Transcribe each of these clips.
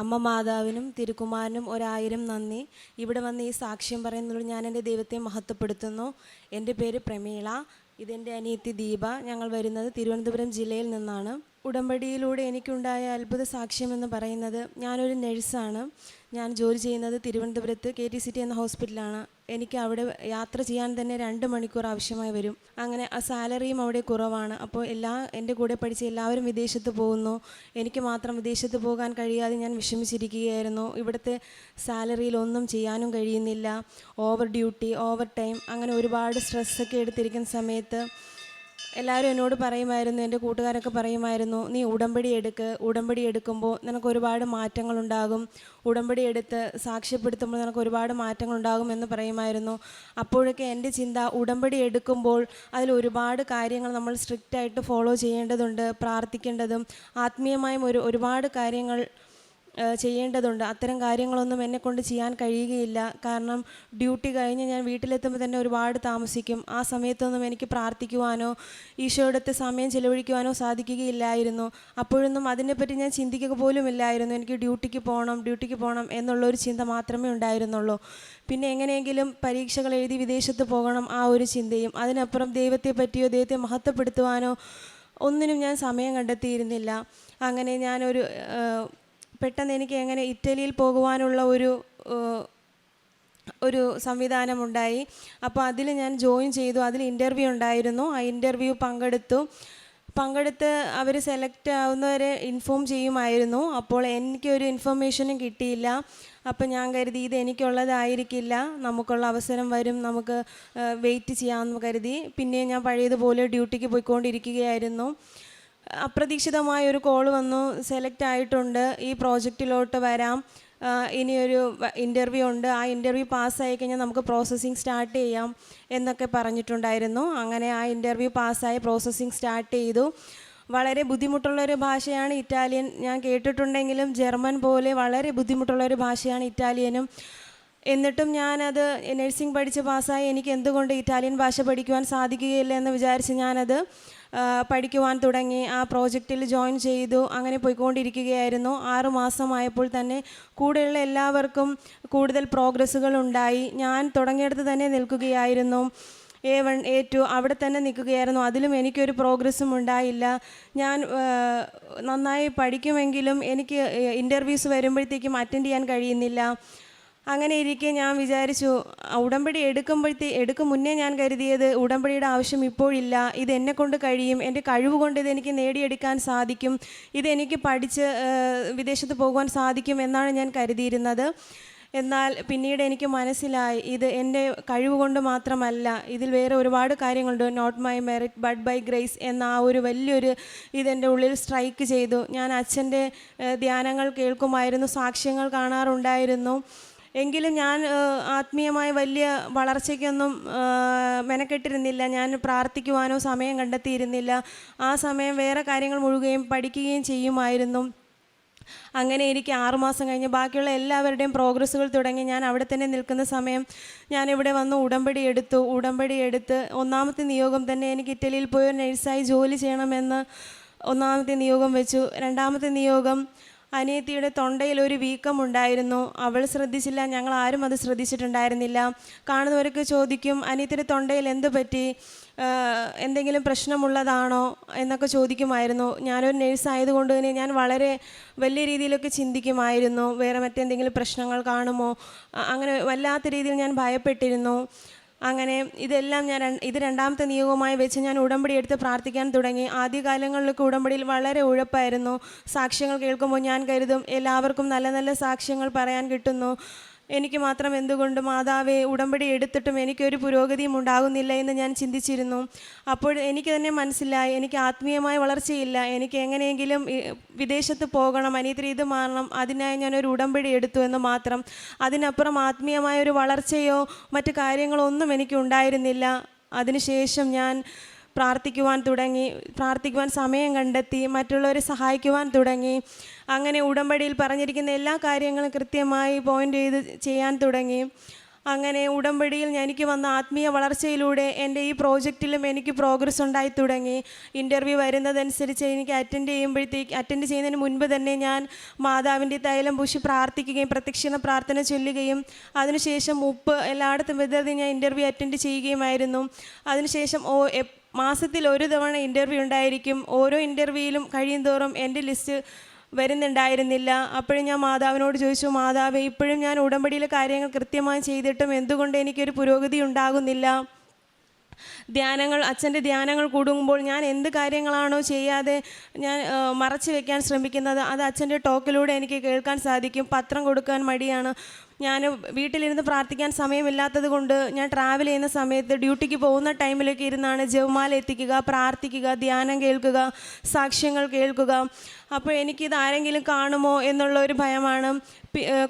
അമ്മ മാതാവിനും തിരുക്കുമാരനും ഒരായിരം നന്ദി. ഇവിടെ വന്ന് ഈ സാക്ഷ്യം പറയുന്നതിലൂടെ ഞാൻ എന്റെ ദൈവത്തെ മഹത്വപ്പെടുത്തുന്നു. എന്റെ പേര് പ്രമീള. ഇതെന്റെ അനിയത്തി ദീപ. ഞങ്ങൾ വരുന്നത് തിരുവനന്തപുരം ജില്ലയിൽ നിന്നാണ്. ഉടമ്പടിയിലൂടെ എനിക്കുണ്ടായ അത്ഭുത സാക്ഷ്യം എന്ന് പറയുന്നത് ഞാനൊരു നഴ്സാണ് ഞാൻ ജോലി ചെയ്യുന്നത് തിരുവനന്തപുരത്ത് കെ ടി എന്ന ഹോസ്പിറ്റലാണ് എനിക്ക് അവിടെ യാത്ര ചെയ്യാൻ തന്നെ രണ്ട് മണിക്കൂർ ആവശ്യമായി വരും. അങ്ങനെ ആ സാലറിയും അവിടെ കുറവാണ്. അപ്പോൾ എല്ലാ എന്റെ കൂടെ പഠിച്ച എല്ലാവരും വിദേശത്ത് പോകുന്നു. എനിക്ക് മാത്രം വിദേശത്ത് പോകാൻ കഴിയാതെ ഞാൻ വിഷമിച്ചിരിക്കുകയായിരുന്നു. ഇവിടുത്തെ സാലറിയിൽ ഒന്നും ചെയ്യാനും കഴിയുന്നില്ല. ഓവർ ഡ്യൂട്ടി ഓവർ ടൈം അങ്ങനെ ഒരുപാട് സ്ട്രെസ്സൊക്കെ എടുത്തിരിക്കുന്ന സമയത്ത് എല്ലാവരും എന്നോട് പറയുമായിരുന്നു എന്റെ കൂട്ടുകാരൊക്കെ പറയുമായിരുന്നു നീ ഉടമ്പടി എടുക്ക് ഉടമ്പടി എടുക്കുമ്പോൾ നിനക്ക് ഒരുപാട് മാറ്റങ്ങളുണ്ടാകും. ഉടമ്പടി എടുത്ത് സാക്ഷ്യപ്പെടുത്തുമ്പോൾ നിനക്ക് ഒരുപാട് മാറ്റങ്ങളുണ്ടാകും എന്ന് പറയുമായിരുന്നു. അപ്പോഴൊക്കെ എന്റെ ചിന്ത ഉടമ്പടി എടുക്കുമ്പോൾ അതിൽ ഒരുപാട് കാര്യങ്ങൾ നമ്മൾ സ്ട്രിക്റ്റായിട്ട് ഫോളോ ചെയ്യേണ്ടതുണ്ട് പ്രാർത്ഥിക്കേണ്ടതും ആത്മീയമായും ഒരു ഒരുപാട് കാര്യങ്ങൾ ചെയ്യേണ്ടതുണ്ട്. അത്തരം കാര്യങ്ങളൊന്നും എന്നെ കൊണ്ട് ചെയ്യാൻ കഴിയുകയില്ല. കാരണം ഡ്യൂട്ടി കഴിഞ്ഞ് ഞാൻ വീട്ടിലെത്തുമ്പോൾ തന്നെ ഒരുപാട് താമസിക്കും. ആ സമയത്തൊന്നും എനിക്ക് പ്രാർത്ഥിക്കുവാനോ ഈശോയുടെ സമയം ചെലവഴിക്കുവാനോ സാധിക്കുകയില്ലായിരുന്നു. അപ്പോഴൊന്നും അതിനെപ്പറ്റി ഞാൻ ചിന്തിക്കുക പോലും ഇല്ലായിരുന്നു. എനിക്ക് ഡ്യൂട്ടിക്ക് പോകണം ഡ്യൂട്ടിക്ക് പോകണം എന്നുള്ളൊരു ചിന്ത മാത്രമേ ഉണ്ടായിരുന്നുള്ളൂ. പിന്നെ എങ്ങനെയെങ്കിലും പരീക്ഷകൾ എഴുതി വിദേശത്ത് പോകണം ആ ഒരു ചിന്തയും അതിനപ്പുറം ദൈവത്തെ പറ്റിയോ ദൈവത്തെ മഹത്വപ്പെടുത്തുവാനോ ഒന്നിനും ഞാൻ സമയം കണ്ടെത്തിയിരുന്നില്ല. അങ്ങനെ ഞാനൊരു പെട്ടെന്ന് എനിക്ക് എങ്ങനെ ഇറ്റലിയിൽ പോകുവാനുള്ള ഒരു ഒരു സംവിധാനമുണ്ടായി. അപ്പോൾ അതിൽ ഞാൻ ജോയിൻ ചെയ്തു. അതിൽ ഇന്റർവ്യൂ ഉണ്ടായിരുന്നു. ആ ഇന്റർവ്യൂ പങ്കെടുത്തു. പങ്കെടുത്ത് അവർ സെലക്ട് ആവുന്നവരെ ഇൻഫോം ചെയ്യുമായിരുന്നു. അപ്പോൾ എനിക്കൊരു ഇൻഫർമേഷനും കിട്ടിയില്ല. അപ്പം ഞാൻ കരുതി ഇത് എനിക്കുള്ളതായിരിക്കില്ല. നമുക്കുള്ള അവസരം വരും. നമുക്ക് വെയിറ്റ് ചെയ്യാമെന്ന് കരുതി. പിന്നെ ഞാൻ പഴയതുപോലെ ഡ്യൂട്ടിക്ക് പോയിക്കൊണ്ടിരിക്കുകയായിരുന്നു. അപ്രതീക്ഷിതമായ ഒരു കോൾ വന്നു. സെലക്ട് ആയിട്ടുണ്ട്. ഈ പ്രോജക്റ്റിലോട്ട് വരാം. ഇനിയൊരു ഇന്റർവ്യൂ ഉണ്ട്. ആ ഇന്റർവ്യൂ പാസ്സായി കഴിഞ്ഞാൽ നമുക്ക് പ്രോസസ്സിങ് സ്റ്റാർട്ട് ചെയ്യാം എന്നൊക്കെ പറഞ്ഞിട്ടുണ്ടായിരുന്നു. അങ്ങനെ ആ ഇന്റർവ്യൂ പാസ്സായി പ്രോസസ്സിങ് സ്റ്റാർട്ട് ചെയ്തു. വളരെ ബുദ്ധിമുട്ടുള്ള ഒരു ഭാഷയാണ് ഇറ്റാലിയൻ. ഞാൻ കേട്ടിട്ടുണ്ടെങ്കിലും ജർമ്മൻ പോലെ വളരെ ബുദ്ധിമുട്ടുള്ള ഒരു ഭാഷയാണ് ഇറ്റാലിയനും. എന്നിട്ടും ഞാനത് നഴ്സിംഗ് പഠിച്ച് പാസ്സായി എനിക്ക് എന്തുകൊണ്ട് ഇറ്റാലിയൻ ഭാഷ പഠിക്കുവാൻ സാധിക്കുകയില്ല എന്ന് വിചാരിച്ച് ഞാനത് പഠിക്കുവാൻ തുടങ്ങി ആ പ്രോജക്റ്റിൽ ജോയിൻ ചെയ്തു അങ്ങനെ പോയിക്കൊണ്ടിരിക്കുകയായിരുന്നു. ആറുമാസമായപ്പോൾ തന്നെ കൂടെയുള്ള എല്ലാവർക്കും കൂടുതൽ പ്രോഗ്രസ്സുകൾ ഉണ്ടായി. ഞാൻ തുടങ്ങിയിടത്ത് തന്നെ നിൽക്കുകയായിരുന്നു. എ വൺ എ ടു അവിടെ തന്നെ നിൽക്കുകയായിരുന്നു. അതിലും എനിക്കൊരു പ്രോഗ്രസ്സും ഉണ്ടായില്ല. ഞാൻ നന്നായി പഠിക്കുമെങ്കിലും എനിക്ക് ഇന്റർവ്യൂസ് വരുമ്പോഴത്തേക്കും അറ്റൻഡ് ചെയ്യാൻ കഴിയുന്നില്ല. അങ്ങനെ ഇരിക്കെ ഞാൻ വിചാരിച്ചു ഉടമ്പടി എടുക്കുമ്പോഴത്തേ എടുക്കും മുന്നേ ഞാൻ കരുതിയത് ഉടമ്പടിയുടെ ആവശ്യം ഇപ്പോഴില്ല. ഇത് എന്നെ കൊണ്ട് കഴിയും. എന്റെ കഴിവ് കൊണ്ട് ഇതെനിക്ക് നേടിയെടുക്കാൻ സാധിക്കും. ഇതെനിക്ക് പഠിച്ച് വിദേശത്ത് പോകുവാൻ സാധിക്കും എന്നാണ് ഞാൻ കരുതിയിരുന്നത്. എന്നാൽ പിന്നീട് എനിക്ക് മനസ്സിലായി ഇത് എന്റെ കഴിവ് കൊണ്ട് മാത്രമല്ല ഇതിൽ വേറെ ഒരുപാട് കാര്യങ്ങളുണ്ട്. Not my merit but by grace എന്ന ആ ഒരു വലിയൊരു ഇതെന്റെ ഉള്ളിൽ സ്ട്രൈക്ക് ചെയ്തു. ഞാൻ അച്ഛന്റെ ധ്യാനങ്ങൾ കേൾക്കുമായിരുന്നു സാക്ഷ്യങ്ങൾ കാണാറുണ്ടായിരുന്നു. എങ്കിലും ഞാൻ ആത്മീയമായ വലിയ വളർച്ചയ്ക്കൊന്നും മെനക്കെട്ടിരുന്നില്ല. ഞാൻ പ്രാർത്ഥിക്കുവാനോ സമയം കണ്ടെത്തിയിരുന്നില്ല. ആ സമയം വേറെ കാര്യങ്ങൾ മുഴുകുകയും പഠിക്കുകയും ചെയ്യുമായിരുന്നു. അങ്ങനെ എനിക്ക് ആറുമാസം കഴിഞ്ഞ് ബാക്കിയുള്ള എല്ലാവരുടെയും പ്രോഗ്രസ്സുകൾ തുടങ്ങി ഞാൻ അവിടെ തന്നെ നിൽക്കുന്ന സമയം ഞാൻ ഇവിടെ വന്ന് ഉടമ്പടി എടുത്തു. ഉടമ്പടി എടുത്ത് ഒന്നാമത്തെ നിയോഗം തന്നെ എനിക്ക് ഇറ്റലിയിൽ പോയി നഴ്സായി ജോലി ചെയ്യണമെന്ന് ഒന്നാമത്തെ നിയോഗം വെച്ചു. രണ്ടാമത്തെ നിയോഗം അനിയത്തിയുടെ തൊണ്ടയിൽ ഒരു വീക്കം ഉണ്ടായിരുന്നു അവൾ ശ്രദ്ധിച്ചില്ല. ഞങ്ങൾ ആരും അത് ശ്രദ്ധിച്ചിട്ടുണ്ടായിരുന്നില്ല. കാണുന്നവരൊക്കെ ചോദിക്കും അനിയത്തിയുടെ തൊണ്ടയിൽ എന്ത് പറ്റി? എന്തെങ്കിലും പ്രശ്നമുള്ളതാണോ? എന്നൊക്കെ ചോദിക്കുമായിരുന്നു. ഞാനൊരു നേഴ്സ് ആയതുകൊണ്ട് തന്നെ ഞാൻ വളരെ വലിയ രീതിയിലൊക്കെ ചിന്തിക്കുമായിരുന്നു. വേറെ മറ്റെന്തെങ്കിലും പ്രശ്നങ്ങൾ കാണുമോ? അങ്ങനെ വല്ലാത്ത രീതിയിൽ ഞാൻ ഭയപ്പെട്ടിരുന്നു. അങ്ങനെ ഇതെല്ലാം ഞാൻ ഇത് രണ്ടാമത്തെ നിയോഗമായി വെച്ച് ഞാൻ ഉടമ്പടി എടുത്ത് പ്രാർത്ഥിക്കാൻ തുടങ്ങി. ആദ്യകാലങ്ങളിലൊക്കെ ഉടമ്പടിയിൽ വളരെ ഉഴപ്പായിരുന്നു. സാക്ഷ്യങ്ങൾ കേൾക്കുമ്പോൾ ഞാൻ കരുതും എല്ലാവർക്കും നല്ല നല്ല സാക്ഷ്യങ്ങൾ പറയാൻ കിട്ടുന്നു. എനിക്ക് മാത്രം എന്തുകൊണ്ട് മാതാവെ ഉടമ്പടി എടുത്തിട്ടും എനിക്കൊരു പുരോഗതിയും ഉണ്ടാകുന്നില്ല എന്ന് ഞാൻ ചിന്തിച്ചിരുന്നു. അപ്പോൾ എനിക്ക് തന്നെ മനസ്സിലായി എനിക്ക് ആത്മീയമായ വളർച്ചയില്ല. എനിക്ക് എങ്ങനെയെങ്കിലും വിദേശത്ത് പോകണം അനിയത്തിന് ഇത് മാറണം അതിനായി ഞാനൊരു ഉടമ്പടി എടുത്തു എന്ന് മാത്രം. അതിനപ്പുറം ആത്മീയമായ ഒരു വളർച്ചയോ മറ്റു കാര്യങ്ങളോ ഒന്നും എനിക്ക് ഉണ്ടായിരുന്നില്ല. അതിനുശേഷം ഞാൻ പ്രാർത്ഥിക്കുവാൻ തുടങ്ങി പ്രാർത്ഥിക്കുവാൻ സമയം കണ്ടെത്തി മറ്റുള്ളവരെ സഹായിക്കുവാൻ തുടങ്ങി. അങ്ങനെ ഉടമ്പടിയിൽ പറഞ്ഞിരിക്കുന്ന എല്ലാ കാര്യങ്ങളും കൃത്യമായി പോയിന്റ് ചെയ്ത് ചെയ്യാൻ തുടങ്ങി. അങ്ങനെ ഉടമ്പടിയിൽ എനിക്ക് വന്ന ആത്മീയ വളർച്ചയിലൂടെ എന്റെ ഈ പ്രോജക്റ്റിലും എനിക്ക് പ്രോഗ്രസ് ഉണ്ടായി തുടങ്ങി. ഇന്റർവ്യൂ വരുന്നതനുസരിച്ച് എനിക്ക് അറ്റൻഡ് ചെയ്യുമ്പോഴത്തേക്ക് അറ്റൻഡ് ചെയ്യുന്നതിന് മുൻപ് തന്നെ ഞാൻ മാതാവിന്റെ തൈലം പൂശി പ്രാർത്ഥിക്കുകയും പ്രത്യക്ഷണ പ്രാർത്ഥന ചൊല്ലുകയും അതിനുശേഷം ഉപ്പ് എല്ലായിടത്തും വിതറി ഞാൻ ഇന്റർവ്യൂ അറ്റൻഡ് ചെയ്യുകയുമായിരുന്നു. അതിനുശേഷം ഓ മാസത്തിൽ ഒരു തവണ ഇന്റർവ്യൂ ഉണ്ടായിരിക്കും. ഓരോ ഇന്റർവ്യൂയിലും കഴിയും തോറും എന്റെ ലിസ്റ്റ് വരുന്നുണ്ടായിരുന്നില്ല. അപ്പോഴും ഞാൻ മാതാവിനോട് ചോദിച്ചു മാതാവ് ഇപ്പോഴും ഞാൻ ഉടമ്പടിയിലെ കാര്യങ്ങൾ കൃത്യമായി ചെയ്തിട്ടും എന്തുകൊണ്ട് എനിക്കൊരു പുരോഗതി ഉണ്ടാകുന്നില്ല? ധ്യാനങ്ങൾ അച്ഛന്റെ ധ്യാനങ്ങൾ കൂടുമ്പോൾ ഞാൻ എന്ത് കാര്യങ്ങളാണോ ചെയ്യാതെ ഞാൻ മറച്ചു വെക്കാൻ ശ്രമിക്കുന്നത് അത് അച്ഛന്റെ ടോക്കിലൂടെ എനിക്ക് കേൾക്കാൻ സാധിക്കും. പത്രം കൊടുക്കാൻ മടിയാണ്. ഞാൻ വീട്ടിലിരുന്ന് പ്രാർത്ഥിക്കാൻ സമയമില്ലാത്തത് കൊണ്ട് ഞാൻ ട്രാവൽ ചെയ്യുന്ന സമയത്ത് ഡ്യൂട്ടിക്ക് പോകുന്ന ടൈമിലൊക്കെ ഇരുന്നാണ് ജവമാല എത്തിക്കുക പ്രാർത്ഥിക്കുക ധ്യാനം കേൾക്കുക സാക്ഷ്യങ്ങൾ കേൾക്കുക. അപ്പോൾ എനിക്കിത് ആരെങ്കിലും കാണുമോ എന്നുള്ള ഒരു ഭയമാണ്.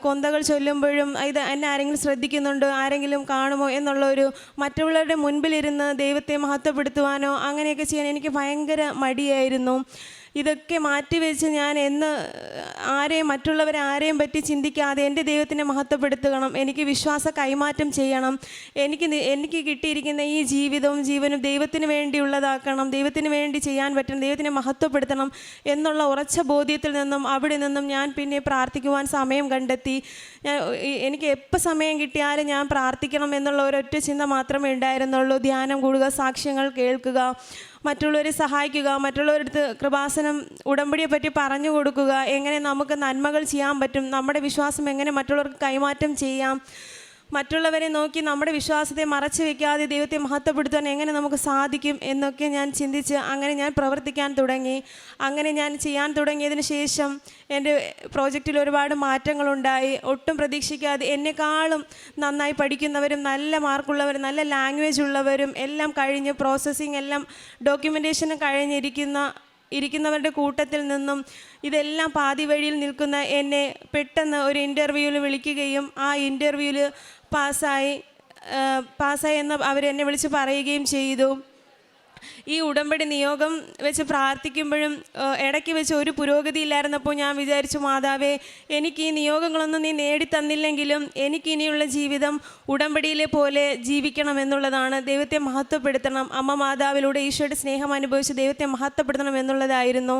കൊന്തകൾ ചൊല്ലുമ്പോഴും ഇത് എന്നെ ആരെങ്കിലും ശ്രദ്ധിക്കുന്നുണ്ടോ? ആരെങ്കിലും കാണുമോ? എന്നുള്ള ഒരു മറ്റുള്ളവരുടെ മുൻപിലിരുന്ന് ദൈവത്തെ മഹത്വപ്പെടുത്തുവാനോ അങ്ങനെയൊക്കെ ചെയ്യാൻ എനിക്ക് ഭയങ്കര മടിയായിരുന്നു. ഇതൊക്കെ മാറ്റിവെച്ച് ഞാൻ എന്ന് ആരെയും മറ്റുള്ളവരെ ആരെയും പറ്റി ചിന്തിക്കാതെ എന്റെ ദൈവത്തിനെ മഹത്വപ്പെടുത്തണം എനിക്ക് വിശ്വാസ കൈമാറ്റം ചെയ്യണം എനിക്ക് എനിക്ക് കിട്ടിയിരിക്കുന്ന ഈ ജീവിതവും ജീവനും ദൈവത്തിന് വേണ്ടിയുള്ളതാക്കണം ദൈവത്തിന് വേണ്ടി ചെയ്യാൻ പറ്റണം ദൈവത്തിനെ മഹത്വപ്പെടുത്തണം എന്നുള്ള ഉറച്ച ബോധ്യത്തിൽ നിന്നും അവിടെ നിന്നും ഞാൻ പിന്നെ പ്രാർത്ഥിക്കുവാൻ സമയം കണ്ടെത്തി. ഞാൻ എനിക്ക് എപ്പോൾ സമയം കിട്ടിയാലും ഞാൻ പ്രാർത്ഥിക്കണം എന്നുള്ള ഒരൊറ്റ ചിന്ത മാത്രമേ ഉണ്ടായിരുന്നുള്ളൂ. ധ്യാനം കൂടുക സാക്ഷ്യങ്ങൾ കേൾക്കുക മറ്റുള്ളവരെ സഹായിക്കുക മറ്റുള്ളവരുടെ അടുത്ത് കൃപാസനം ഉടമ്പടിയെ പറ്റി പറഞ്ഞു കൊടുക്കുക എങ്ങനെ നമുക്ക് നന്മകൾ ചെയ്യാൻ പറ്റും നമ്മുടെ വിശ്വാസം എങ്ങനെ മറ്റുള്ളവർക്ക് കൈമാറ്റം ചെയ്യാം മറ്റുള്ളവരെ നോക്കി നമ്മുടെ വിശ്വാസത്തെ മറച്ചു വെക്കാതെ ദൈവത്തെ മഹത്വപ്പെടുത്താൻ എങ്ങനെ നമുക്ക് സാധിക്കും എന്നൊക്കെ ഞാൻ ചിന്തിച്ച് അങ്ങനെ ഞാൻ പ്രവർത്തിക്കാൻ തുടങ്ങി. അങ്ങനെ ഞാൻ ചെയ്യാൻ തുടങ്ങിയതിന് ശേഷം എന്റെ പ്രോജക്റ്റിൽ ഒരുപാട് മാറ്റങ്ങളുണ്ടായി. ഒട്ടും പ്രതീക്ഷിക്കാതെ എന്നെക്കാളും നന്നായി പഠിക്കുന്നവരും നല്ല മാർക്കുള്ളവരും നല്ല ലാംഗ്വേജ് ഉള്ളവരും എല്ലാം കഴിഞ്ഞ് പ്രോസസ്സിങ് എല്ലാം ഡോക്യുമെന്റേഷനും കഴിഞ്ഞിരിക്കുന്ന ഇരിക്കുന്നവരുടെ കൂട്ടത്തിൽ നിന്നും ഇതെല്ലാം പാതി വഴിയിൽ നിൽക്കുന്ന എന്നെ പെട്ടെന്ന് ഒരു ഇന്റർവ്യൂവിൽ വിളിക്കുകയും ആ ഇന്റർവ്യൂവിൽ പാസ്സായി പാസ്സായി എന്ന് അവരെന്നെ വിളിച്ച് പറയുകയും ചെയ്തു. ഈ ഉടമ്പടി നിയോഗം വെച്ച് പ്രാർത്ഥിക്കുമ്പോഴും ഇടയ്ക്ക് വെച്ച് ഒരു പുരോഗതി ഇല്ലായിരുന്നപ്പോൾ ഞാൻ വിചാരിച്ചു മാതാവേ എനിക്ക് ഈ നിയോഗങ്ങളൊന്നും നീ നേടിത്തന്നില്ലെങ്കിലും എനിക്കിനിയുള്ള ജീവിതം ഉടമ്പടിയിലെ പോലെ ജീവിക്കണം എന്നുള്ളതാണ്. ദൈവത്തെ മഹത്വപ്പെടുത്തണം. അമ്മ മാതാവിലൂടെ ഈശോയുടെ സ്നേഹം അനുഭവിച്ച് ദൈവത്തെ മഹത്വപ്പെടുത്തണം എന്നുള്ളതായിരുന്നു.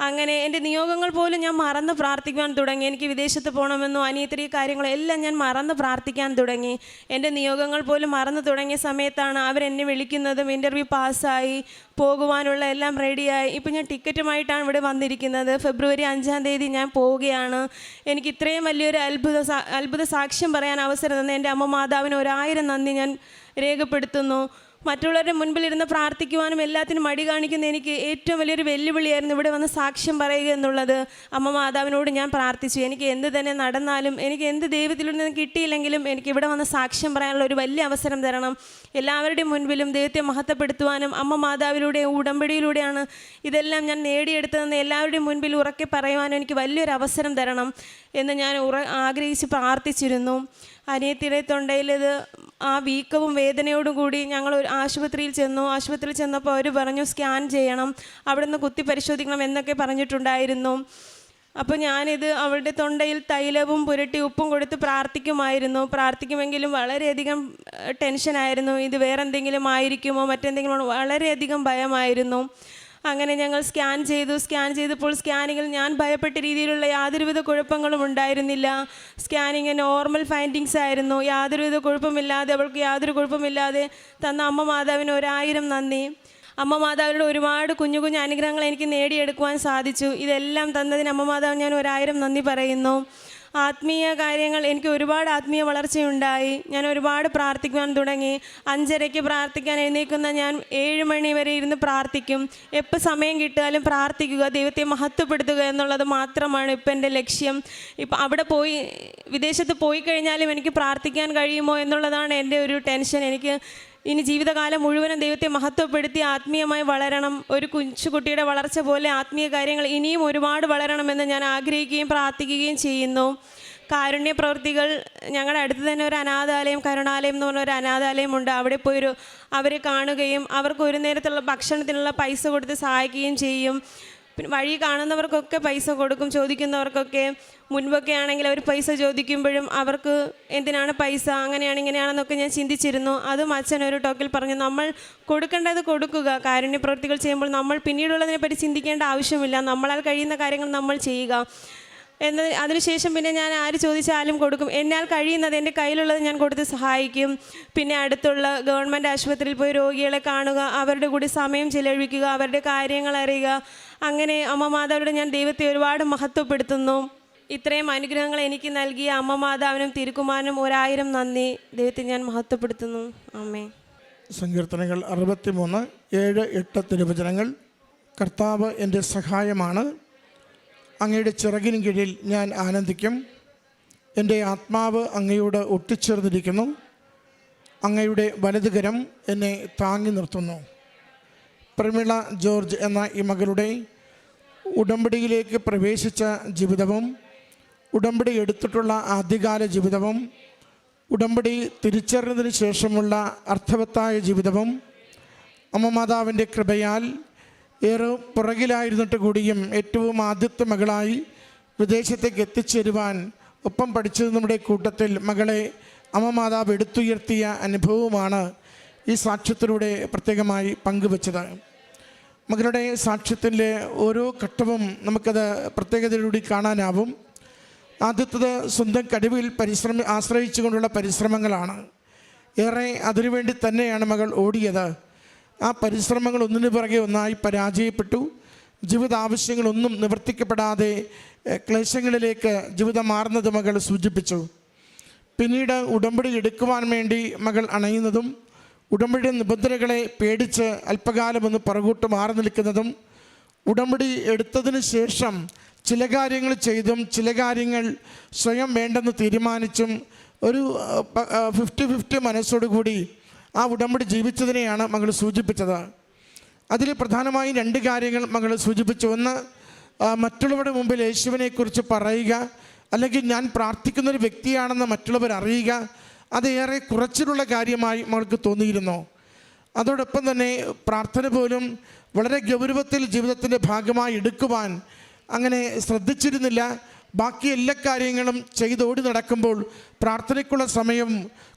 അങ്ങനെ എന്റെ നിയോഗങ്ങൾ പോലും ഞാൻ മറന്ന് പ്രാർത്ഥിക്കാൻ തുടങ്ങി. എനിക്ക് വിദേശത്ത് പോകണമെന്നോ അനിയത്തിരി കാര്യങ്ങളെല്ലാം ഞാൻ മറന്ന് പ്രാർത്ഥിക്കാൻ തുടങ്ങി. എന്റെ നിയോഗങ്ങൾ പോലും മറന്നു തുടങ്ങിയ സമയത്താണ് അവരെന്നെ വിളിക്കുന്നതും ഇന്റർവ്യൂ പാസ്സായി പോകുവാനുള്ള എല്ലാം റെഡിയായി ഇപ്പം ഞാൻ ടിക്കറ്റുമായിട്ടാണ് ഇവിടെ വന്നിരിക്കുന്നത്. ഫെബ്രുവരി അഞ്ചാം തീയതി ഞാൻ പോവുകയാണ്. എനിക്ക് ഇത്രയും വലിയൊരു അത്ഭുത അത്ഭുത സാക്ഷ്യം പറയാൻ അവസരം തന്ന എന്റെ അമ്മ മാതാവിന് ഒരായിരം നന്ദി ഞാൻ രേഖപ്പെടുത്തുന്നു. മറ്റുള്ളവരുടെ മുൻപിലിരുന്ന് പ്രാർത്ഥിക്കുവാനും എല്ലാത്തിനും മടി കാണിക്കുന്ന എനിക്ക് ഏറ്റവും വലിയൊരു വെല്ലുവിളിയായിരുന്നു ഇവിടെ വന്ന് സാക്ഷ്യം പറയുക എന്നുള്ളത്. അമ്മ മാതാവിനോട് ഞാൻ പ്രാർത്ഥിച്ചു. എനിക്ക് എന്ത് തന്നെ നടന്നാലും എനിക്ക് എന്ത് ദൈവത്തിൽ നിന്ന് കിട്ടിയില്ലെങ്കിലും എനിക്ക് ഇവിടെ വന്ന് സാക്ഷ്യം പറയാനുള്ള ഒരു വലിയ അവസരം തരണം. എല്ലാവരുടെയും മുൻപിലും ദൈവത്തെ മഹത്വപ്പെടുത്തുവാനും അമ്മ മാതാവിലൂടെ ഉടമ്പടിയിലൂടെയാണ് ഇതെല്ലാം ഞാൻ നേടിയെടുത്തതെന്ന് എല്ലാവരുടെയും മുൻപിൽ ഉറക്കെ പറയുവാനും എനിക്ക് വലിയൊരു അവസരം തരണം എന്ന് ഞാൻ ഉറ ആഗ്രഹിച്ച് പ്രാർത്ഥിച്ചിരുന്നു. അനിയത്തിയുടെ തൊണ്ടയിൽ ഇത് ആ വീക്കവും വേദനയോടും കൂടി ഞങ്ങൾ ഒരു ആശുപത്രിയിൽ ചെന്നു. ആശുപത്രിയിൽ ചെന്നപ്പോൾ അവർ പറഞ്ഞു സ്കാൻ ചെയ്യണം. അവിടെ നിന്ന് കുത്തി പരിശോധിക്കണം എന്നൊക്കെ പറഞ്ഞിട്ടുണ്ടായിരുന്നു. അപ്പോൾ ഞാനിത് അവളുടെ തൊണ്ടയിൽ തൈലവും പുരട്ടി ഉപ്പും കൊടുത്ത് പ്രാർത്ഥിക്കുമായിരുന്നു. പ്രാർത്ഥിക്കുമെങ്കിലും വളരെയധികം ടെൻഷനായിരുന്നു. ഇത് വേറെന്തെങ്കിലും ആയിരിക്കുമോ? മറ്റെന്തെങ്കിലും? വളരെയധികം ഭയമായിരുന്നു. അങ്ങനെ ഞങ്ങൾ സ്കാൻ ചെയ്തു സ്കാൻ ചെയ്തപ്പോൾ സ്കാനിങ്ങിൽ ഞാൻ ഭയപ്പെട്ട രീതിയിലുള്ള യാതൊരുവിധ കുഴപ്പങ്ങളും ഉണ്ടായിരുന്നില്ല. സ്കാനിങ് നോർമൽ ഫൈൻഡിങ്സ് ആയിരുന്നു. യാതൊരുവിധ കുഴപ്പമില്ലാതെ അവൾക്ക് യാതൊരു കുഴപ്പമില്ലാതെ തന്ന അമ്മ മാതാവിന് ഒരായിരം നന്ദി. അമ്മ മാതാവിലൂടെ ഒരുപാട് കുഞ്ഞു കുഞ്ഞു അനുഗ്രഹങ്ങൾ എനിക്ക് നേടിയെടുക്കുവാൻ സാധിച്ചു. ഇതെല്ലാം തന്നതിന് അമ്മ മാതാവ് ഞാൻ ഒരായിരം നന്ദി പറയുന്നു. ആത്മീയ കാര്യങ്ങൾ എനിക്ക് ഒരുപാട് ആത്മീയ വളർച്ചയുണ്ടായി. ഞാൻ ഒരുപാട് പ്രാർത്ഥിക്കുവാൻ തുടങ്ങി. അഞ്ചരയ്ക്ക് പ്രാർത്ഥിക്കാൻ എഴുന്നേൽക്കുന്ന ഞാൻ ഏഴ് മണി വരെ ഇരുന്ന് പ്രാർത്ഥിക്കും. എപ്പോൾ സമയം കിട്ടിയാലും പ്രാർത്ഥിക്കുക ദൈവത്തെ മഹത്വപ്പെടുത്തുക എന്നുള്ളത് മാത്രമാണ് ഇപ്പം എന്റെ ലക്ഷ്യം. ഇപ്പം അവിടെ പോയി വിദേശത്ത് പോയി കഴിഞ്ഞാലും എനിക്ക് പ്രാർത്ഥിക്കാൻ കഴിയുമോ എന്നുള്ളതാണ് എന്റെ ഒരു ടെൻഷൻ. എനിക്ക് ഇനി ജീവിതകാലം മുഴുവനും ദൈവത്തെ മഹത്വപ്പെടുത്തി ആത്മീയമായി വളരണം. ഒരു കുഞ്ഞുകുട്ടിയുടെ വളർച്ച പോലെ ആത്മീയ കാര്യങ്ങൾ ഇനിയും ഒരുപാട് വളരണമെന്ന് ഞാൻ ആഗ്രഹിക്കുകയും പ്രാർത്ഥിക്കുകയും ചെയ്യുന്നു. കാരുണ്യ പ്രവൃത്തികൾ ഞങ്ങളുടെ അടുത്ത് തന്നെ ഒരു അനാഥാലയം കരുണാലയം എന്ന് പറഞ്ഞ ഒരു അനാഥാലയമുണ്ട് അവിടെ പോയി ഒരു അവരെ കാണുകയും അവർക്ക് ഒരു നേരത്തുള്ള ഭക്ഷണത്തിനുള്ള പൈസ കൊടുത്ത് സഹായിക്കുകയും ചെയ്യും. പിന്നെ വഴി കാണുന്നവർക്കൊക്കെ പൈസ കൊടുക്കും ചോദിക്കുന്നവർക്കൊക്കെ മുൻപൊക്കെ ആണെങ്കിൽ അവർ പൈസ ചോദിക്കുമ്പോഴും അവർക്ക് എന്തിനാണ് പൈസ അങ്ങനെയാണ് ഇങ്ങനെയാണെന്നൊക്കെ ഞാൻ ചിന്തിച്ചിരുന്നു. അതും അച്ഛൻ ഒരു ടോക്കിൽ പറഞ്ഞു നമ്മൾ കൊടുക്കേണ്ടത് കൊടുക്കുക കാരുണ്യ പ്രവൃത്തികൾ ചെയ്യുമ്പോൾ നമ്മൾ പിന്നീടുള്ളതിനെപ്പറ്റി ചിന്തിക്കേണ്ട ആവശ്യമില്ല. നമ്മളാൽ കഴിയുന്ന കാര്യങ്ങൾ നമ്മൾ ചെയ്യുക. എന്ന് അതിനുശേഷം പിന്നെ ഞാൻ ആര് ചോദിച്ചാലും കൊടുക്കും. എന്നാൽ കഴിയുന്നത് എന്റെ കയ്യിലുള്ളത് ഞാൻ കൊടുത്ത് സഹായിക്കും. പിന്നെ അടുത്തുള്ള ഗവൺമെന്റ് ആശുപത്രിയിൽ പോയി രോഗികളെ കാണുക അവരുടെ കൂടി സമയം ചിലവഴിക്കുക അവരുടെ കാര്യങ്ങൾ അറിയുക. അങ്ങനെ അമ്മ ഞാൻ ദൈവത്തെ ഒരുപാട് മഹത്വപ്പെടുത്തുന്നു. ഇത്രയും അനുഗ്രഹങ്ങൾ എനിക്ക് നൽകിയ അമ്മ മാതാവിനും തിരുക്കുമാനും ഒരായിരം നന്ദി. ദൈവത്തെ ഞാൻ മഹത്വപ്പെടുത്തുന്നു. അമ്മേ. സങ്കീർത്തനങ്ങൾ അറുപത്തിമൂന്ന് ഏഴ് എട്ട് തിരുവചനങ്ങൾ. കർത്താവ് എന്റെ സഹായമാണ്. അങ്ങയുടെ ചിറകിന് കീഴിൽ ഞാൻ ആനന്ദിക്കും. എന്റെ ആത്മാവ് അങ്ങയോട് ഒട്ടിച്ചേർന്നിരിക്കുന്നു. അങ്ങയുടെ വലതുകരം എന്നെ താങ്ങി നിർത്തുന്നു. പ്രമിള ജോർജ് എന്ന ഈ മകളുടെ ഉടമ്പടിയിലേക്ക് പ്രവേശിച്ച ജീവിതവും ഉടമ്പടി എടുത്തിട്ടുള്ള ആദ്യകാല ജീവിതവും ഉടമ്പടി തിരിച്ചറിഞ്ഞതിന് ശേഷമുള്ള അർത്ഥവത്തായ ജീവിതവും അമ്മമാതാവിന്റെ കൃപയാൽ ഏറെ പുറകിലായിരുന്നിട്ട് കൂടിയും ഏറ്റവും ആദ്യത്തെ മകളായി വിദേശത്തേക്ക് എത്തിച്ചേരുവാൻ ഒപ്പം പഠിച്ചത് നമ്മുടെ കൂട്ടത്തിൽ മകളെ അമ്മ മാതാവ് എടുത്തുയർത്തിയ അനുഭവവുമാണ് ഈ സാക്ഷ്യത്തിലൂടെ പ്രത്യേകമായി പങ്കുവച്ചത്. മകളുടെ സാക്ഷ്യത്തിന്റെ ഓരോ ഘട്ടവും നമുക്കത് പ്രത്യേകതയിലൂടെ കാണാനാവും. ആദ്യത്തത് സ്വന്തം കഴിവിൽ പരിശ്രമ ആശ്രയിച്ചുകൊണ്ടുള്ള പരിശ്രമങ്ങളാണ്. ഏറെ അതിനുവേണ്ടി തന്നെയാണ് മകൾ ഓടിയത്. ആ പരിശ്രമങ്ങൾ ഒന്നിനു പിറകെ ഒന്നായി പരാജയപ്പെട്ടു. ജീവിതാവശ്യങ്ങളൊന്നും നിവർത്തിക്കപ്പെടാതെ ക്ലേശങ്ങളിലേക്ക് ജീവിതം മാറുന്നത് മകൾ സൂചിപ്പിച്ചു. പിന്നീട് ഉടമ്പടി എടുക്കുവാൻ വേണ്ടി മകൾ അണയുന്നതും ഉടമ്പടി നിബന്ധനകളെ പേടിച്ച് അല്പകാലമൊന്ന് പുറകോട്ട് മാറി നിൽക്കുന്നതും ഉടമ്പടി എടുത്തതിന് ശേഷം ചില കാര്യങ്ങൾ ചെയ്തും ചില കാര്യങ്ങൾ സ്വയം വേണ്ടെന്ന് തീരുമാനിച്ചും ഒരു ഫിഫ്റ്റി ഫിഫ്റ്റി മനസ്സോടുകൂടി ആ ഉടമ്പടി ജീവിച്ചതിനെയാണ് മകൾ സൂചിപ്പിച്ചത്. അതിൽ പ്രധാനമായും രണ്ട് കാര്യങ്ങൾ മകൾ സൂചിപ്പിച്ചു. ഒന്ന് മറ്റുള്ളവരുടെ മുമ്പിൽ യേശുവിനെക്കുറിച്ച് പറയുക അല്ലെങ്കിൽ ഞാൻ പ്രാർത്ഥിക്കുന്ന ഒരു വ്യക്തിയാണെന്ന് മറ്റുള്ളവർ അറിയുക അത് ഏറെ കുറച്ചിലുള്ള കാര്യമായി മകൾക്ക് തോന്നിയിരുന്നു. അതോടൊപ്പം തന്നെ പ്രാർത്ഥന പോലും വളരെ ഗൗരവത്തിൽ ജീവിതത്തിന്റെ ഭാഗമായി എടുക്കുവാൻ അങ്ങനെ ശ്രദ്ധിച്ചിരുന്നില്ല. ബാക്കി എല്ലാ കാര്യങ്ങളും ചെയ്തോടി നടക്കുമ്പോൾ പ്രാർത്ഥനയ്ക്കുള്ള സമയവും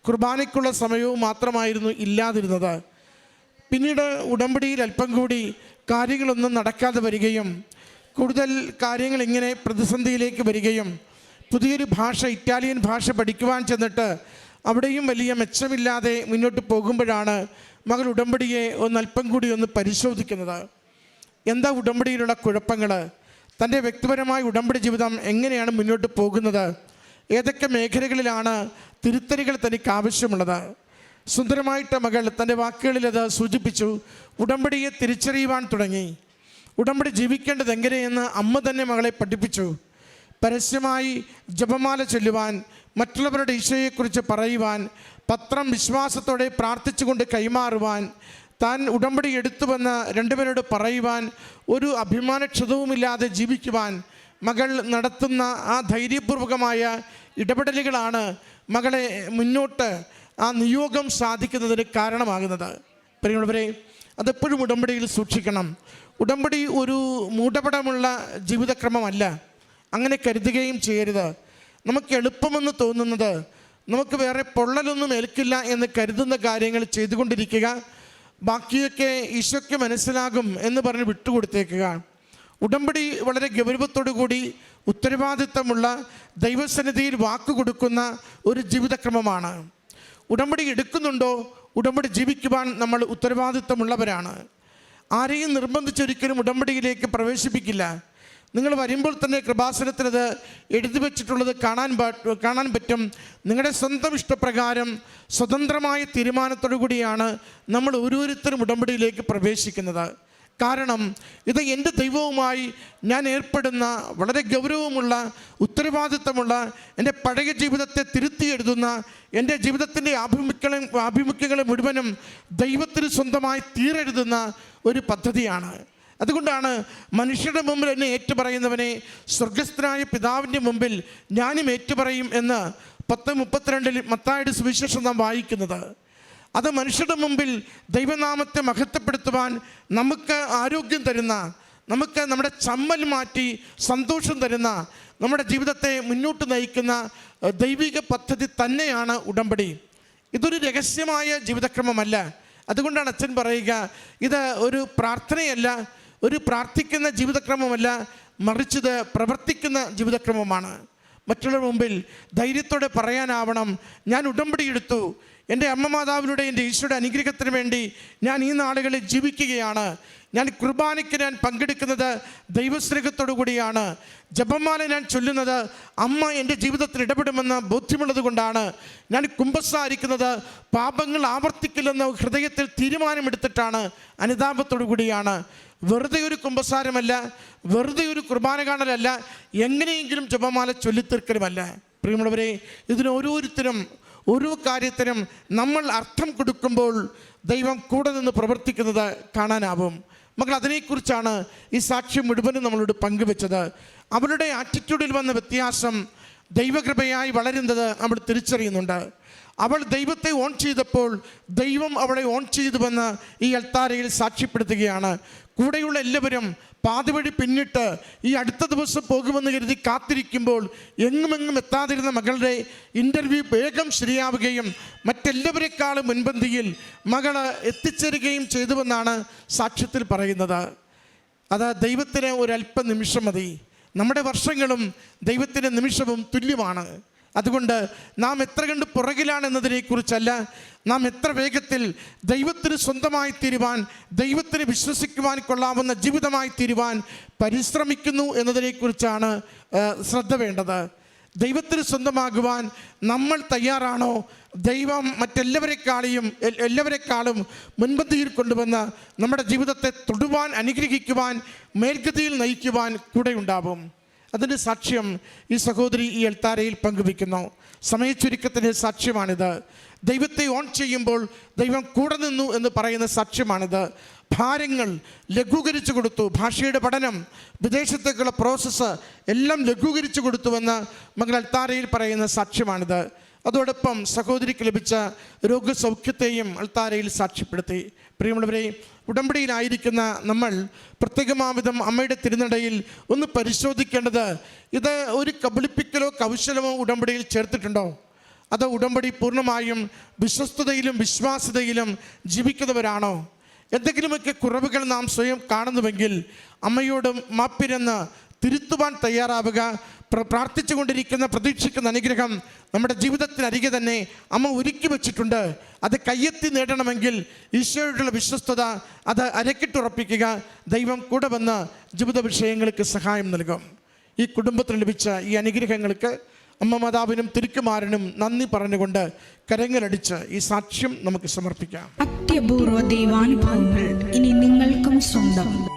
കുർബാനയ്ക്കുള്ള സമയവും മാത്രമായിരുന്നു ഇല്ലാതിരുന്നത്. പിന്നീട് ഉടമ്പടിയിൽ അല്പം കൂടി കാര്യങ്ങളൊന്നും നടക്കാതെ വരികയും കൂടുതൽ കാര്യങ്ങൾ ഇങ്ങനെ പ്രതിസന്ധിയിലേക്ക് വരികയും പുതിയൊരു ഭാഷ ഇറ്റാലിയൻ ഭാഷ പഠിക്കുവാൻ ചെന്നിട്ട് അവിടെയും വലിയ മെച്ചമില്ലാതെ മുന്നോട്ട് പോകുമ്പോഴാണ് മകൾ ഉടമ്പടിയെ ഒന്ന് അല്പം കൂടി ഒന്ന് പരിശോധിക്കുന്നത്. എന്താ ഉടമ്പടിയിലുള്ള കുഴപ്പങ്ങൾ തന്റെ വ്യക്തിപരമായ ഉടമ്പടി ജീവിതം എങ്ങനെയാണ് മുന്നോട്ട് പോകുന്നത്? ഏതൊക്കെ മേഖലകളിലാണ് തിരുത്തലുകൾ തനിക്ക് ആവശ്യമുള്ളത്? സുന്ദരമായിട്ട് മകൾ തന്റെ വാക്കുകളിൽ അത് സൂചിപ്പിച്ചു. ഉടമ്പടിയെ തിരിച്ചറിയുവാൻ തുടങ്ങി. ഉടമ്പടി ജീവിക്കേണ്ടത് എങ്ങനെയെന്ന് അമ്മ തന്നെ മകളെ പഠിപ്പിച്ചു. പരസ്യമായി ജപമാല ചൊല്ലുവാൻ മറ്റുള്ളവരുടെ ഈശോയെക്കുറിച്ച് പറയുവാൻ പത്രം വിശ്വാസത്തോടെ പ്രാർത്ഥിച്ചുകൊണ്ട് കൈമാറുവാൻ താൻ ഉടമ്പടി എടുത്തുവെന്ന് രണ്ടുപേരോട് പറയുവാൻ ഒരു അഭിമാനക്ഷതവുമില്ലാതെ ജീവിക്കുവാൻ മകൾ നടത്തുന്ന ആ ധൈര്യപൂർവകമായ ഇടപെടലുകളാണ് മകളെ മുന്നോട്ട് ആ നിയോഗം സാധിക്കുന്നതിന് കാരണമാകുന്നത്. പ്രിയമുള്ളവരെ അതെപ്പോഴും ഉടമ്പടിയിൽ സൂക്ഷിക്കണം. ഉടമ്പടി ഒരു മൂടപടമുള്ള ജീവിതക്രമമല്ല. അങ്ങനെ കരുതുകയും ചെയ്യരുത്. നമുക്ക് എളുപ്പമെന്ന് തോന്നുന്നത് നമുക്ക് വേറെ പൊള്ളലൊന്നും ഏൽക്കില്ല എന്ന് കരുതുന്ന കാര്യങ്ങൾ ചെയ്തുകൊണ്ടിരിക്കുക. ബാക്കിയൊക്കെ ഈശോയ്ക്ക് മനസ്സിലാകും എന്ന് പറഞ്ഞ് വിട്ടുകൊടുത്തേക്കുക ഉടമ്പടി വളരെ ഗൗരവത്തോടു കൂടി ഉത്തരവാദിത്തമുള്ള ദൈവസന്നിധിയിൽ വാക്ക് കൊടുക്കുന്ന ഒരു ജീവിതക്രമമാണ്. ഉടമ്പടി എടുക്കുന്നുണ്ടോ? ഉടമ്പടി ജീവിക്കുവാൻ നമ്മൾ ഉത്തരവാദിത്തമുള്ളവരാണ്. ആരെയും നിർബന്ധിച്ചൊരിക്കലും ഉടമ്പടിയിലേക്ക് പ്രവേശിപ്പിക്കില്ല. നിങ്ങൾ വരുമ്പോൾ തന്നെ കൃപാസനത്തിനത് എഴുതി വെച്ചിട്ടുള്ളത് കാണാൻ കാണാൻ പറ്റും. നിങ്ങളുടെ സ്വന്തം ഇഷ്ടപ്രകാരം സ്വതന്ത്രമായ തീരുമാനത്തോടു കൂടിയാണ് നമ്മൾ ഓരോരുത്തരും ഉടമ്പടിയിലേക്ക് പ്രവേശിക്കുന്നത്. കാരണം ഇത് എന്റെ ദൈവവുമായി ഞാൻ ഏർപ്പെടുന്ന വളരെ ഗൗരവമുള്ള ഉത്തരവാദിത്തമുള്ള എന്റെ പഴയ ജീവിതത്തെ തിരുത്തി എഴുതുന്ന എന്റെ ജീവിതത്തിന്റെ ആഭിമുഖ്യങ്ങളെ ആഭിമുഖ്യങ്ങളെ മുഴുവനും ദൈവത്തിന് സ്വന്തമായി തീരെഴുതുന്ന ഒരു പദ്ധതിയാണ്. അതുകൊണ്ടാണ് മനുഷ്യരുടെ മുമ്പിൽ എന്നെ ഏറ്റുപറയുന്നവനെ സ്വർഗസ്ഥനായ പിതാവിന്റെ മുമ്പിൽ ഞാനും ഏറ്റുപറയും എന്ന് പത്ത് മുപ്പത്തിരണ്ടിൽ മത്തായുടെ സുവിശേഷം നാം വായിക്കുന്നത്. അത് മനുഷ്യരുടെ മുമ്പിൽ ദൈവനാമത്തെ മഹത്വപ്പെടുത്തുവാൻ നമുക്ക് ആരോഗ്യം തരുന്ന നമുക്ക് നമ്മുടെ ചമ്മൽ മാറ്റി സന്തോഷം തരുന്ന നമ്മുടെ ജീവിതത്തെ മുന്നോട്ട് നയിക്കുന്ന ദൈവിക പദ്ധതി തന്നെയാണ് ഉടമ്പടി. ഇതൊരു രഹസ്യമായ ജീവിതക്രമമല്ല. അതുകൊണ്ടാണ് അച്ഛൻ പറയുക ഇത് ഒരു പ്രാർത്ഥനയല്ല ഒരു പ്രാർത്ഥിക്കുന്ന ജീവിതക്രമമല്ല മറിച്ചത് പ്രവർത്തിക്കുന്ന ജീവിതക്രമമാണ്. മറ്റുള്ളവർ മുമ്പിൽ ധൈര്യത്തോടെ പറയാനാവണം. ഞാൻ ഉടമ്പടി എടുത്തു. എന്റെ അമ്മ മാതാവിലൂടെ എന്റെ ഈശോയുടെ അനുഗ്രഹത്തിന് വേണ്ടി ഞാൻ ഈ നാളുകളിൽ ജീവിക്കുകയാണ്. ഞാൻ കുർബാനയ്ക്ക് ഞാൻ പങ്കെടുക്കുന്നത് ദൈവസ്നേഹത്തോടു കൂടിയാണ്. ജപമാല ഞാൻ ചൊല്ലുന്നത് അമ്മ എന്റെ ജീവിതത്തിൽ ഇടപെടുമെന്ന് ബോധ്യമുള്ളത് കൊണ്ടാണ്. ഞാൻ കുമ്പസാരിക്കുന്നത് പാപങ്ങൾ ആവർത്തിക്കില്ലെന്ന് ഹൃദയത്തിൽ തീരുമാനമെടുത്തിട്ടാണ് അനുതാപത്തോടു കൂടിയാണ്. വെറുതെ ഒരു കുമ്പസാരമല്ല വെറുതെ ഒരു കുർബാന കാണലല്ല എങ്ങനെയെങ്കിലും ജപമാല ചൊല്ലിത്തീർക്കലുമല്ല. പ്രിയമുള്ളവരെ ഇതിന് ഓരോരുത്തരും ഓരോ കാര്യത്തിനും നമ്മൾ അർത്ഥം കൊടുക്കുമ്പോൾ ദൈവം കൂടെ നിന്ന് പ്രവർത്തിക്കുന്നത് കാണാനാവും. മക്കൾ അതിനെക്കുറിച്ചാണ് ഈ സാക്ഷ്യം മുഴുവനും നമ്മളോട് പങ്കുവെച്ചത്. അവരുടെ ആറ്റിറ്റ്യൂഡിൽ വന്ന വ്യത്യാസം ദൈവകൃപയായി വളരുന്നത് നമ്മൾ തിരിച്ചറിയുന്നുണ്ട്. അവൾ ദൈവത്തെ ഓൺ ചെയ്തപ്പോൾ ദൈവം അവളെ ഓൺ ചെയ്തുവെന്ന് ഈ അൽത്താരയിൽ സാക്ഷ്യപ്പെടുത്തുകയാണ്. കൂടെയുള്ള എല്ലാവരും പാതിവഴി പിന്നിട്ട് ഈ അടുത്ത ദിവസം പോകുമെന്ന് കരുതി കാത്തിരിക്കുമ്പോൾ എങ്ങുമെങ്ങും എത്താതിരുന്ന മകളുടെ ഇന്റർവ്യൂ വേഗം ശരിയാവുകയും മറ്റെല്ലാവരെക്കാളും മുൻപന്തിയിൽ മകൾ എത്തിച്ചേരുകയും ചെയ്തുവെന്നാണ് സാക്ഷ്യത്തിൽ പറയുന്നത്. അത് ദൈവത്തിന് ഒരല്പ നിമിഷം മതി. നമ്മുടെ വർഷങ്ങളും ദൈവത്തിന്റെ നിമിഷവും തുല്യമാണ്. അതുകൊണ്ട് നാം എത്ര കണ്ട് പുറകിലാണെന്നതിനെക്കുറിച്ചല്ല നാം എത്ര വേഗത്തിൽ ദൈവത്തിന് സ്വന്തമായി തീരുവാൻ ദൈവത്തിന് വിശ്വസിക്കുവാൻ കൊള്ളാവുന്ന ജീവിതമായി തീരുവാൻ പരിശ്രമിക്കുന്നു എന്നതിനെക്കുറിച്ചാണ് ശ്രദ്ധ വേണ്ടത്. ദൈവത്തിന് സ്വന്തമാകുവാൻ നമ്മൾ തയ്യാറാണോ? ദൈവം മറ്റെല്ലാവരെക്കാളെയും എല്ലാവരെക്കാളും മുൻപന്തിയിൽ കൊണ്ടുവന്ന് നമ്മുടെ ജീവിതത്തെ തൊടുവാൻ അനുഗ്രഹിക്കുവാൻ മേൽഗതിയിൽ നയിക്കുവാൻ കൂടെയുണ്ടാവും. അതിന്റെ സാക്ഷ്യം ഈ സഹോദരി ഈ എൽത്താരയിൽ പങ്കുവെക്കുന്നു സമയച്ചുരുക്കത്തിന്റെ സാക്ഷ്യമാണിത്. ദൈവത്തെ ഓൺ ചെയ്യുമ്പോൾ ദൈവം കൂടെ നിന്നു എന്ന് പറയുന്ന സാക്ഷ്യമാണിത്. ഭാരങ്ങൾ ലഘൂകരിച്ചു കൊടുത്തു. ഭാഷയുടെ പഠനം വിദേശത്തേക്കുള്ള പ്രോസസ്സ് എല്ലാം ലഘൂകരിച്ചു കൊടുത്തുവെന്ന് മകൾ അൽത്താരയിൽ പറയുന്ന സാക്ഷ്യമാണിത്. അതോടൊപ്പം സഹോദരിക്ക് ലഭിച്ച രോഗസൗഖ്യത്തെയും അൾത്താരയിൽ സാക്ഷ്യപ്പെടുത്തി. പ്രിയമുള്ളവരെ ഉടമ്പടിയിലായിരിക്കുന്ന നമ്മൾ പ്രത്യേകമാവിധം അമ്മയുടെ തിരുനടയിൽ ഒന്ന് പരിശോധിക്കേണ്ടത് ഇത് ഒരു കബളിപ്പിക്കലോ കൗശലമോ ഉടമ്പടിയിൽ ചേർത്തിട്ടുണ്ടോ? അത് ഉടമ്പടി പൂർണമായും വിശ്വസ്തതയിലും വിശ്വാസ്യതയിലും ജീവിക്കുന്നവരാണോ? എന്തെങ്കിലുമൊക്കെ കുറവുകൾ നാം സ്വയം കാണുന്നുവെങ്കിൽ അമ്മയോടും മാപ്പിരെന്ന് തിരുത്തുവാൻ തയ്യാറാവുക. പ്ര- പ്രാർത്ഥിച്ചുകൊണ്ടിരിക്കുന്ന പ്രതീക്ഷിക്കുന്ന അനുഗ്രഹം നമ്മുടെ ജീവിതത്തിനരികെ തന്നെ അമ്മ ഒരുക്കി വെച്ചിട്ടുണ്ട്. അത് കയ്യെത്തി നേടണമെങ്കിൽ ഈശോയോടുള്ള വിശ്വസ്തത അത് അരക്കിട്ടുറപ്പിക്കുക. ദൈവം കൂടെ വന്ന് ജീവിത വിഷയങ്ങൾക്ക് സഹായം നൽകും. ഈ കുടുംബത്തിന് ലഭിച്ച ഈ അനുഗ്രഹങ്ങൾക്ക് അമ്മ മാതാവിനും തിരുക്കുമാരനും നന്ദി പറഞ്ഞുകൊണ്ട് കരങ്ങളടിച്ച് ഈ സാക്ഷ്യം നമുക്ക് സമർപ്പിക്കാം. അത്യപൂർവ ദൈവാനുഭവങ്ങൾ ഇനി നിങ്ങൾക്കും സ്വന്തം.